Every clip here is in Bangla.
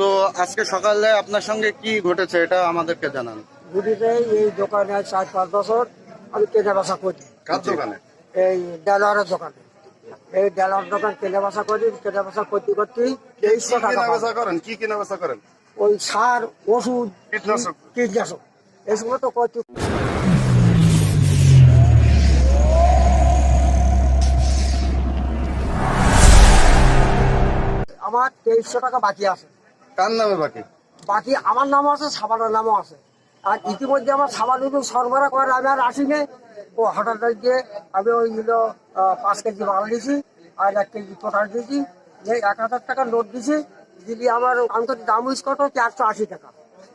তো আজকে সকালে আপনার সঙ্গে কি ঘটেছে এটা আমাদেরকে জানান। গুডিতে এই দোকানে চার পাঁচ বছর আমি কেনা বেচা করি কার দোকানে? এই ডেলারের দোকানে। এই ডেলার দোকান কেনা বেচা করি কেনা বেচা করতে করতেই তেইশশো টাকা করেন? কি কেনা বেচা করেন? ওই সার ওষুধ কীটনাশক। কীটনাশক। এসব তো করতে আমার তেইশশো টাকা বাকি আছে। কার নামে বাকি? বাকি আমার নামও আছে, সাবানের নামও আছে। আর ইতিমধ্যে আমার সাবান যদি সরবরাহ করে আমি আর আসিনি ও হঠাৎ গিয়ে আমি ওই পাঁচ কেজি মাল দিয়েছি আর এক কেজি পোটার দিয়েছি যে এক হাজার টাকা নোট দিয়েছি দিদি আমার অন্তত দাম ইউজ কত চারশো আশি টাকা।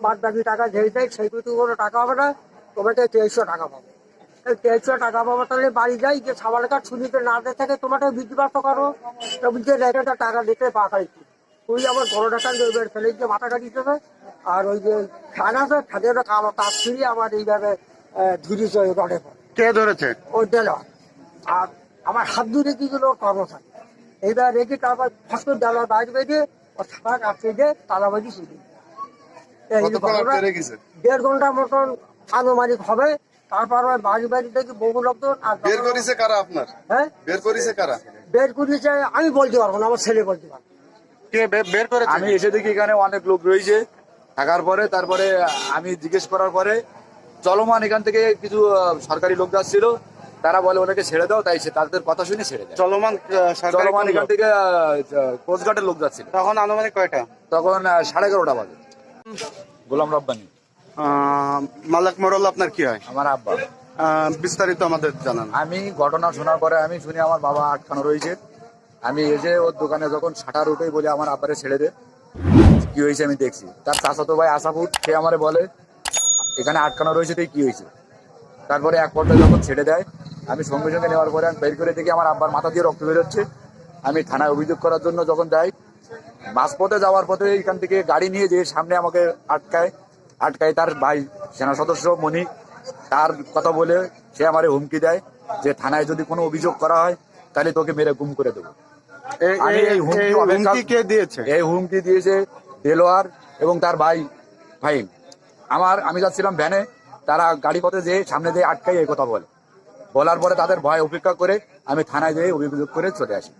বাদ বাকি টাকা যেই দেয়, সেইটুকু কোনো টাকা হবে না, তোমাকে তেইশশো টাকা পাবো। তেইশশো টাকা পাবো তাহলে বাড়ি যাই যে সাবান কার্ড শুনিতে না দিয়ে থাকে তোমাকে বৃদ্ধিপ্রাপ্ত করো। তবে যে টাকা দিতে পাঠাইছি। তুই আমার বড় দেবে ফেলে যে মাথা কাটিতে আর ওই যে ফ্যান আছে ফ্যানের তার ছিঁড়ে আমার এইভাবে ধুরিছে ওই রডে কে ধরেছে? ওই আর আমার হাত ধরে কি দিল কর্মচারী। এইবার রেখে তারপর ডালার বাইরে বেরিয়ে ও ছাপা তালাবাজি ঘটনা। আটকে রেখেছে দেড় ঘণ্টার মতন আনুমানিক হবে। তারপর ওই বাড়ি বাড়ি থেকে বহু লোকজন আর বের করেছে কারা আপনার? হ্যাঁ? বের করেছে কারা? বের করেছে আমি বলতে পারব না আমার ছেলে বলতে পারব কে বের করেছে। আমি এসে দেখি এখানে অনেক লোক রয়েছে। থাকার পরে তারপরে আমি জিজ্ঞেস করার পরে চলমান এখান থেকে কিছু সরকারি লোক যাচ্ছিল তারা বলে ওনাকে ছেড়ে দাও। তাই সে তাদের কথা শুনে ছেড়ে দেয়। চলমান চলমান এখান লোক? থেকে কোস্টগার্ডের লোক যাচ্ছিল। তখন আনুমানিক কয়টা? তখন সাড়ে এগারোটা বাজে। গোলাম রব্বানি। আহ, মালাক মোড়ল আপনার কি হয়? আমার আব্বা। আহ, বিস্তারিত আমাদের জানান। আমি ঘটনা শোনার পরে আমি শুনি আমার বাবা আটকানো রয়েছে। আমি এসে ওর দোকানে যখন শাটার উঠেই বলে আমার আব্বারে ছেড়ে দে। কি হয়েছে আমি দেখছি। তার চাচাতো ভাই আসাফুট সে আমারে বলে, এখানে আটকানো রয়েছে তুই কি হয়েছে? তারপরে এক পর্যায়ে যখন ছেড়ে দেয়, আমি সঙ্গে সঙ্গে নেওয়ার পরে আমি বের করে দেখি আমার আব্বার মাথা দিয়ে রক্ত বেরোচ্ছে। আমি থানায় অভিযোগ করার জন্য যখন যাই, বাসপথে যাওয়ার পথে এখান থেকে গাড়ি নিয়ে যে সামনে আমাকে আটকায়। আটকায় তার ভাই, সেনা সদস্য মনি তার কথা বলে সে আমারে হুমকি দেয় যে থানায় যদি কোনো অভিযোগ করা হয় তাহলে তোকে মেরে গুম করে দেবো। এই- আমি এই- এই হুমকি কে দিয়েছে? এই হুমকি দিয়েছে দেলোয়ার এবং তার ভাই ভাই আমার আমি যাচ্ছিলাম ভ্যানে তারা গাড়ি পথে যেয়ে সামনে দিয়ে আটকাই এই কথা বলে। বলার পরে তাদের ভয় উপেক্ষা করে আমি থানায় যেয়ে অভিযোগ করে চলে আসি।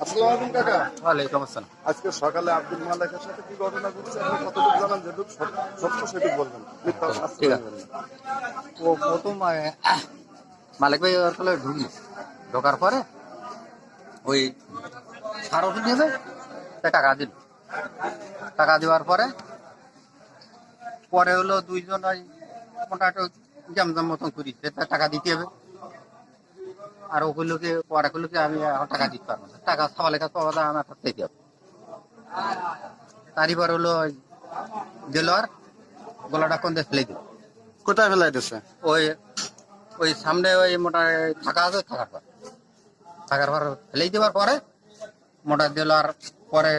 আসসালামু আলাইকুম কাকা। ওয়ালাইকুম আসসালাম। আজকে সকালে আব্দুল মালিকের সাথে কি ঘটনা ঘটেছে? আপনি কতটুকু জানান? যেটুকু সত্য সেটুকু বলবেন। মিথ্যা শাস্তি ঠিক আছে। নেবেন না। ও প্রথম আহ, মালিক ভাই ওর ফলে ঢুকলি ঢোকার পরে ওই সার ওষুধ তা টাকা দিল। টাকা দেওয়ার পরে পরে হলো দুইজন ওই মোটামুটি জামজাম মতন করি টাকা দিতে হবে। আর ওগুলোকে পরে গুলোকে আমি টাকা দিতে পারব না। টাকা সবালের কাছে পাওয়া আমার কাছে দিতে হবে। তারই পর হলো ওই আর গলাটা কোন দিয়ে ফেলে দিল। কোথায় ফেলাইতেছে? ওই ওই সামনে ওই মোটা থাকা আছে থাকার পর। থাকার পর ফেলেই দেওয়ার পরে মোটা দেওয়ার পরে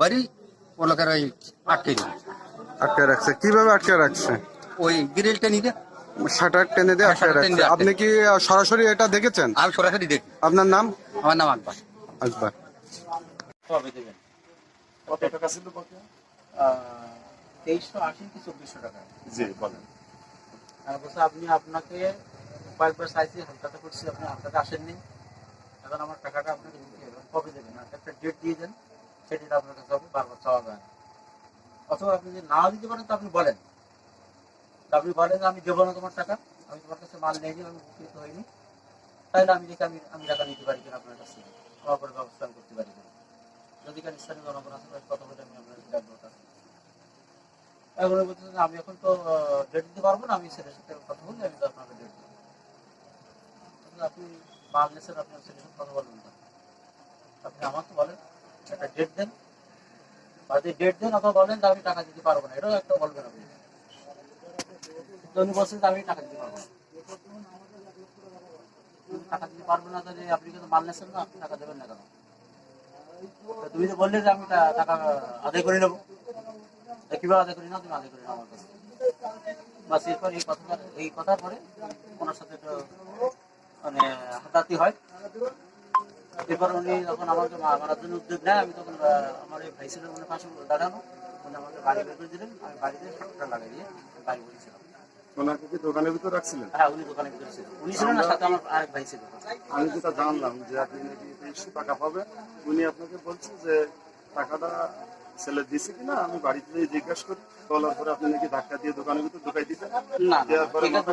বাড়ি ও লোকের ওই আটকে দিল। আটকে রাখছে। কীভাবে আটকে রাখছে? ওই গ্রিলটা নিতে শাটার টেনে দিয়ে আটকে রাখছে। আপনি কি সরাসরি এটা দেখেছেন? আমি সরাসরি দেখি। আপনার নাম? আমার নাম আকবর। আকবর। কত টাকা ছিল তেইশশো আশি কি চব্বিশশো টাকা? জি বলেন। আপনি আপনাকে কয়েকবার চাইছি হালকাতে করছি, আপনি হালকাতে আসেননি। এখন আমার টাকাটা আপনাকে দিতে হবে কবে দেবেন? একটা ডেট দিয়ে দেন ডেট আপনার কাছে হবে, বারবার চাওয়া যায় অথবা আপনি যদি নাও দিতে পারেন, তো আপনি বলেন। আপনি বলেন আমি দেবো না তোমার টাকা, আমি তোমার কাছে মাল নেইনি, আমি উপকৃত হইনি। তাহলে আমি দেখি, আমি আমি টাকা নিতে পারি কিনা আপনার কাছে। আমার করে ব্যবস্থা করতে পারি কিনা। যদি কার স্থানীয় জনগণ আছে কথা বলে আমি আপনার ডাকবো এখন আমি এখন তো ডেট দিতে পারব না, আমি ছেলের সাথে কথা বলে আমি তো আপনাকে ডেট দেবো তাহলে আপনি নিয়েছেন আপনার ছেলের সাথে কথা বলবেন না আপনি আমাকে বলেন, একটা ডেট দেন। বা যদি ডেট দেন অথবা বলেন যে আমি টাকা দিতে পারব না। এটাও একটা বলবেন আপনি। উনি বলছেন যে টাকা দিতে পারব না। টাকা দিতে পারব না, তাহলে আপনি কিন্তু মাল নিয়েছেন না, আপনি টাকা দেবেন না কেন? তুমি তো বললে যে আমি টাকা আদায় করে নেব। কীভাবে আদায় করি না? তুমি আদায় করে নাও আমার কাছে। বাস এরপর এই কথাটা এই কথার পরে ওনার সাথে মানে হাতাহাতি হয়। এরপর উনি যখন আমাকে মারার জন্য উদ্যোগ নেয় আমি তখন আমার এই ভাই ছিল উনি পাশে দাঁড়ানো উনি আমাকে বাড়ি বের করে দিলেন। আমি বাড়িতে সাতটা লাগাই দিয়ে বাড়ি বলেছিলাম ওনাকে কি দোকানের ভিতরে রাখছিলেন? হ্যাঁ উনি দোকানে ভিতরে ছিলেন। উনি ছিলেন না সাথে আমার আরেক ভাই ছিল। আমি যেটা জানলাম যে আপনি নাকি তেইশশো টাকা পাবেন উনি আপনাকে বলছে যে টাকাটা ছেলে দিছে কিনা আমি বাড়িতে যেয়ে জিজ্ঞাসা করি বলার পরে আপনি নাকি ধাক্কা দিয়ে দোকানের ভিতরে ঢুকাই দিতেন না, না, দেওয়ার পরে মাথা।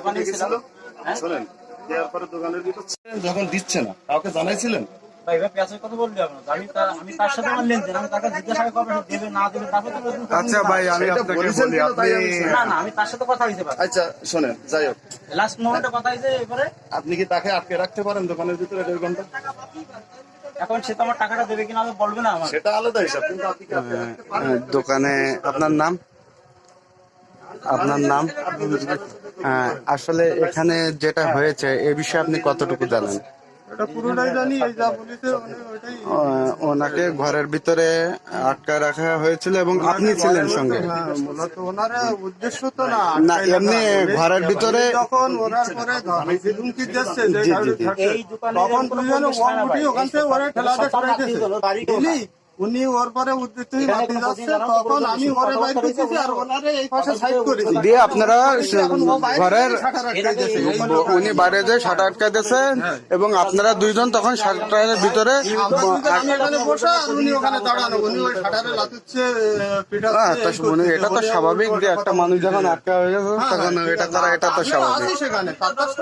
হ্যাঁ? শোনেন দেওয়ার পরে দোকানের ভিতর যখন দিচ্ছে না কাউকে জানাইছিলেন? ভাই এবার পেঁয়াজের কথা বললি আপনার আমি তার- আমি তার সাথে আমার লেনদেন আমি তাকে জিজ্ঞাসা কবে দেবে না দেবে তারপর তো বলবেন। আচ্ছা ভাই আমি আপনাকে বলি আপনি আমি শুনি। না। না আমি তার সাথে কথা হইতে পারি। আচ্ছা শোনেন যাই হোক। লাস্ট মোমেন্টে কথা হয়েছে এবারে আপনি কি তাকে আটকে রাখতে পারেন দোকানের ভিতরে দেড় ঘণ্টা? এখন সে তো আমার টাকাটা দেবে কিনা আমি বলবে না আমার। সেটা আলাদা হিসাব কিন্তু পারেন আহ, দোকানে আপনার নাম? আপনার নাম? হ্যাঁ, আসলে এখানে যেটা হয়েছে এ বিষয়ে আপনি কতটুকু জানেন? এটা পুরোটাই জানি এই যা বলেছে উনি ওইটাই। আহ, ওনাকে ঘরের ভিতরে আটকায় রাখা হয়েছিল এবং আপনি ছিলেন সঙ্গে? হ্যাঁ, উদ্দেশ্য তো না না এমনি ঘরের ভিতরে যখন ওনার পরে ধমকি ধুমকি দিচ্ছে তখন। ওখান থেকে ওরা ঠেলাতে উনি ওর পরে হয়ে যাচ্ছে তখন আমি বাইর করতেছি আর ওনারে এই পাশে সাইড করেছি দিয়ে আপনারা ঘরের উনি বাইরে যে সাঁটার আটকায় দিয়েছেন এবং আপনারা দুইজন তখন সাঁটারের ভিতরে হ্যাঁ। এটা তো স্বাভাবিক যে একটা মানুষ যখন আটকা হয়ে গেছে হ্যাঁ, তখন হ্যাঁ, এটা করা এটা তো স্বাভাবিক।